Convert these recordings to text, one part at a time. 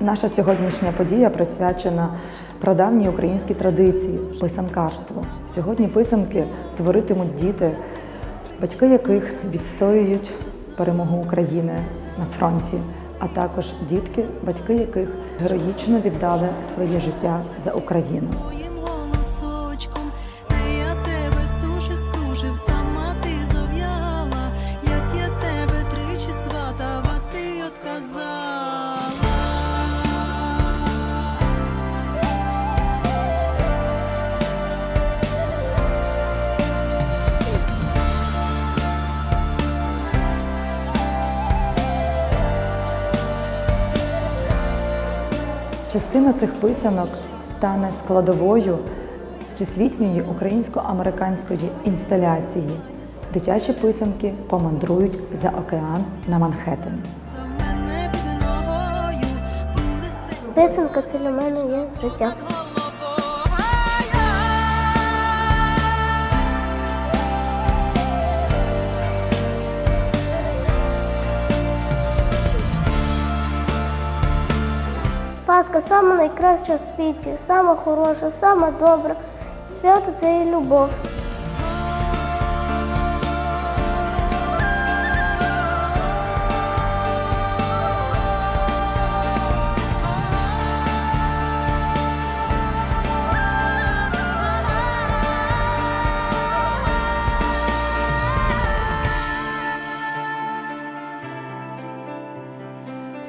Наша сьогоднішня подія присвячена прадавній українській традиції писанкарству. Сьогодні писанки творитимуть діти, батьки яких відстоюють перемогу України на фронті, а також дітки, батьки яких героїчно віддали своє життя за Україну. Частина цих писанок стане складовою всесвітньої українсько-американської інсталяції. Дитячі писанки помандрують за океан на Манхеттен. Писанка це для мене є життя. Пасха сама найкраща в світі, сама хороша, сама добра. Свято це і любов.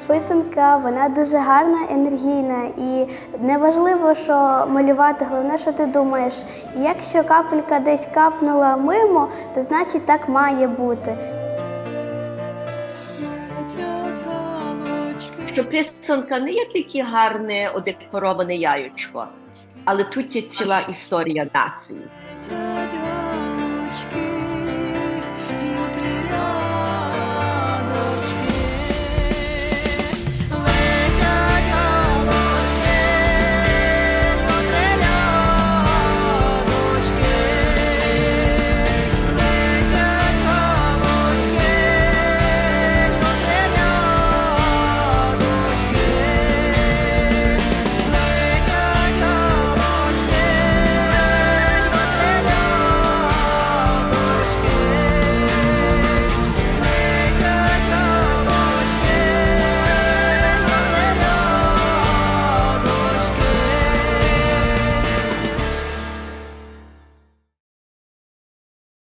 Писанка вона дуже гарна, енергійна і неважливо, що малювати, головне, що ти думаєш. І якщо капелька десь капнула мимо, то значить так має бути. що писанка не є тільки гарне одекороване яєчко, але тут є ціла історія нації.